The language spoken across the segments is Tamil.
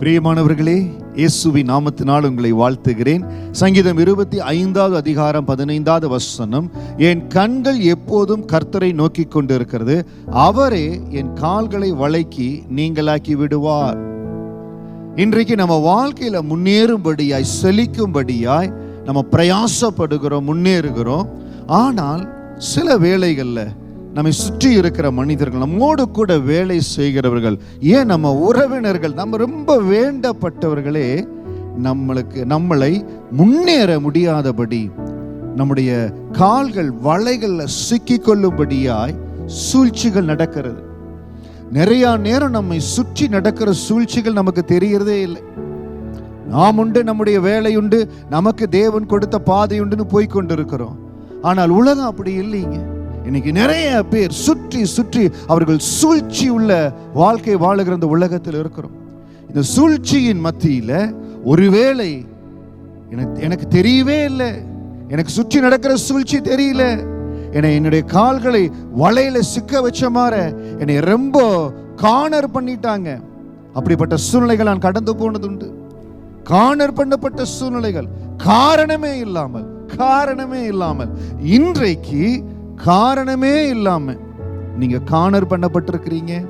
பிரியமானவர்களே இயேசுவி நாமத்தினால் உங்களை வாழ்த்துகிறேன். சங்கீதம் இருபத்தி ஐந்தாவது அதிகாரம் பதினைந்தாவது வசனம் என் கண்கள் எப்போதும் கர்த்தரை நோக்கி கொண்டிருக்கிறது. அவரே என் கால்களை வளைக்கி நீங்களாக்கி விடுவார். இன்றைக்கு நம்ம வாழ்க்கையில முன்னேறும்படியாய் செழிக்கும்படியாய் நம்ம பிரயாசப்படுகிறோம் முன்னேறுகிறோம். ஆனால் சில வேளைகளில் நம்மை சுற்றி இருக்கிற மனிதர்கள் நம்மோடு கூட வேலை செய்கிறவர்கள் ஏன் நம்ம உறவினர்கள் நம்ம ரொம்ப வேண்டப்பட்டவர்களே நம்மளுக்கு நம்மளை முன்னேற முடியாதபடி நம்முடைய கால்கள் வலைகளில் சிக்கி கொள்ளும்படியாய் சூழ்ச்சிகள் நடக்கிறது. நிறைய நேரம் நம்மை சுற்றி நடக்கிற சூழ்ச்சிகள் நமக்கு தெரியறதே இல்லை. நாம் உண்டு நம்முடைய வேலை உண்டு நமக்கு தேவன் கொடுத்த பாதை உண்டுன்னு போய்கொண்டிருக்கிறோம் ஆனால் உலகம் அப்படி இல்லைங்க. இன்னைக்கு நிறைய பேர் சுற்றி சுற்றி அவர்கள் சூழ்ச்சி உள்ள வாழ்க்கை வாழுகிற இந்த உலகத்தில் இருக்கிறோம். இந்த சூழ்ச்சியின் மத்தியில் ஒருவேளை எனக்கு எனக்கு தெரியவே இல்லை. எனக்கு சுற்றி நடக்கிற சூழ்ச்சி தெரியல. என்னை என்னுடைய கால்களை வலையில சிக்க வச்ச மாதிரி என்னை ரொம்ப காணர் பண்ணிட்டாங்க. அப்படிப்பட்ட சூழ்நிலைகள் நான் கடந்து போனதுண்டு. காணர் பண்ணப்பட்ட சூழ்நிலைகள் காரணமே இல்லாமல் காரணமே இல்லாமல் இன்றைக்கு காரணமே இல்லாம நீங்க காணர் பண்ணப்பட்டிருக்கிறீங்க.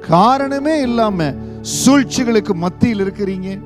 காரணமே இல்லாம சூழ்ச்சிகளுக்கு மத்தியில் இருக்கிறீங்க.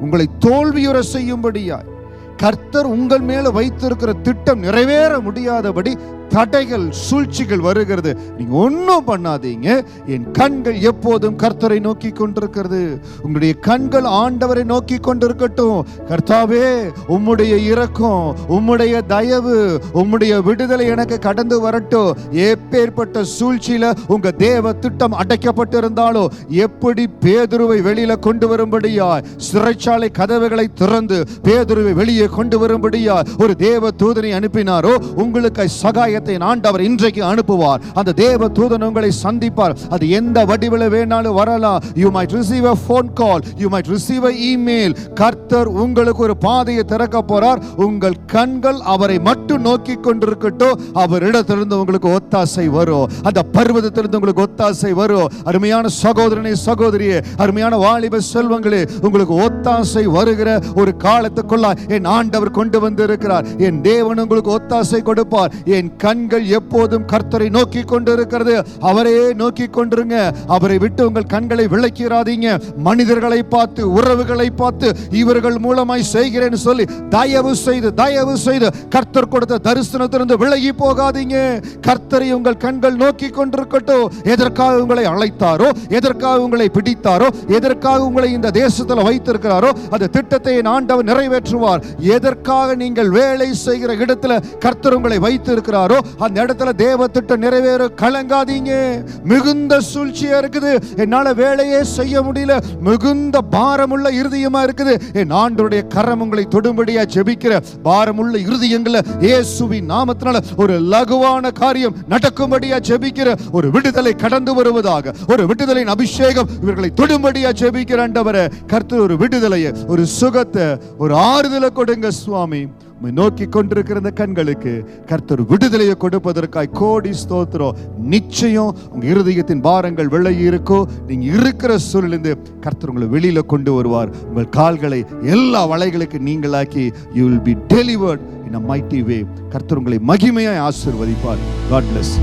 உங்களை தோல்வியுற செய்யும்படியாய் கர்த்தர் உங்கள் மேல வைத்திருக்கிற திட்டம் நிறைவேற முடியாதபடி தடைகள் சூழ்ச்சிகள் வருகிறது. நீங்க ஒன்றும் பண்ணாதீங்க. என் கண்கள் எப்போதும் கர்த்தரை நோக்கி கொண்டிருக்கிறது. உங்களுடைய கண்கள் ஆண்டவரை நோக்கி கொண்டிருக்கட்டும். கர்த்தாவே உம்முடைய இரக்கம் உம்முடைய தயவு உம்முடைய விடுதலை எனக்கு கடந்து வரட்டும். எப்பேற்பட்ட சூழ்ச்சியில உங்க தேவ திட்டம் அடைக்கப்பட்டிருந்தாலோ எப்படி பேதுருவை வெளியில கொண்டு வரும்படியா சிறைச்சாலை கதவுகளை திறந்து பேதுருவை வெளியே கொண்டு வரும்படியா ஒரு தேவ தூதனை அனுப்பினாரோ உங்களுக்கு சகாயத்தை ஆண்டவர் இன்றைக்கு அனுப்புவார். அந்த தேவ தூதன் உங்களை சந்திப்பார். அது எந்த வடிவில் வேணாலும் வரலாம். You might receive a phone call you might receive a email கர்த்தர் உங்களுக்கு ஒரு பாதையை திறக்க போறார். உங்கள் கண்கள் அவரை மட்டும் நோக்கி கொண்டிருக்கட்டும். அவரிடத்திலிருந்து உங்களுக்கு ஒத்தாசை வரும். அந்த பர்வதத்திலிருந்து உங்களுக்கு ஒத்தாசை வரும். அருமையான சகோதரனை சகோதரியே அருமையான வாலிப செல்வங்களே உங்களுக்கு ஒத்தாசை வருகிற ஒரு காலத்துக்குள்ள என் ஆண்டவர் கொண்டு வந்திருக்கிறார். என் தேவன் உங்களுக்கு ஒத்தாசை கொடுப்பார். என் கண்கள் எப்போதும் கர்த்தரை நோக்கி கொண்டிருக்கிறது. அவரே நோக்கி கொண்டிருங்க. அவரை விட்டு உங்கள் கண்களை விளக்கிறாதீங்க மனிதர்களை பார்த்து உறவுகளை பார்த்து இவர்கள் மூலமாய் செய்கிறேன்னு சொல்லி தயவு செய்து தயவு செய்து கர்த்தர் கொடுத்த தரிசனத்திலிருந்து விலகி போகாதீங்க. கர்த்தரை உங்கள் கண்கள் நோக்கி கொண்டிருக்கட்டும். எதற்காக உங்களை அழைத்தாரோ எதற்காக உங்களை பிடித்தாரோ எதற்காக உங்களை இந்த தேசத்தில் வைத்திருக்கிறாரோ அந்த திட்டத்தை ஆண்டவர் நிறைவேற்றுவார். எதற்காக நீங்கள் வேலை செய்கிற இடத்துல கர்த்தர் உங்களை வைத்திருக்கிறாரோ அந்த இடத்துல தேவ திட்டம் நிறைவேற கலங்காதீங்க. மிகுந்த சூழ்ச்சியா இருக்குது. என்னால வேலையே செய்ய முடியல. மிகுந்த பாரமுள்ள இருதயமா இருக்குது. என் ஆண்டவருடைய கரம் உங்களை தொடும்படியா ஜெபிக்கிற பாரமுள்ள இருதயங்களை இயேசுவின் நாமத்தினால ஒரு லகுவான காரியம் நடக்கும்படியா ஜெபிக்கிற ஒரு விடுதலை கடந்து வருவதாக ஒரு விடுதலையின் அபிஷேகம் இவர்களை தொடும்படியா ஜெபிக்கிற ஆண்டவரே கர்த்தர் ஒரு விடுதலையை ஒரு சுகத்தை ஒரு ஆறுதலை கொடுங்க சுவாமி. நோக்கி கொண்டிருக்கிற இந்த கண்களுக்கு கர்த்தர் விடுதலையை கொடுப்பதற்காய் கோடி ஸ்தோத்திரம். நிச்சயம் உங்க இருதயத்தின் பாரங்கள் விலகி இருக்கோ. நீங்க இருக்கிற சூழலிருந்து கர்த்தர் உங்களை வெளியில கொண்டு வருவார். உங்கள் கால்களை எல்லா வலைகளுக்கு நீங்களாக்கி you will be delivered in a mighty way கர்த்தர் உங்களை மகிமையாய் ஆசிர்வதிப்பார். God plus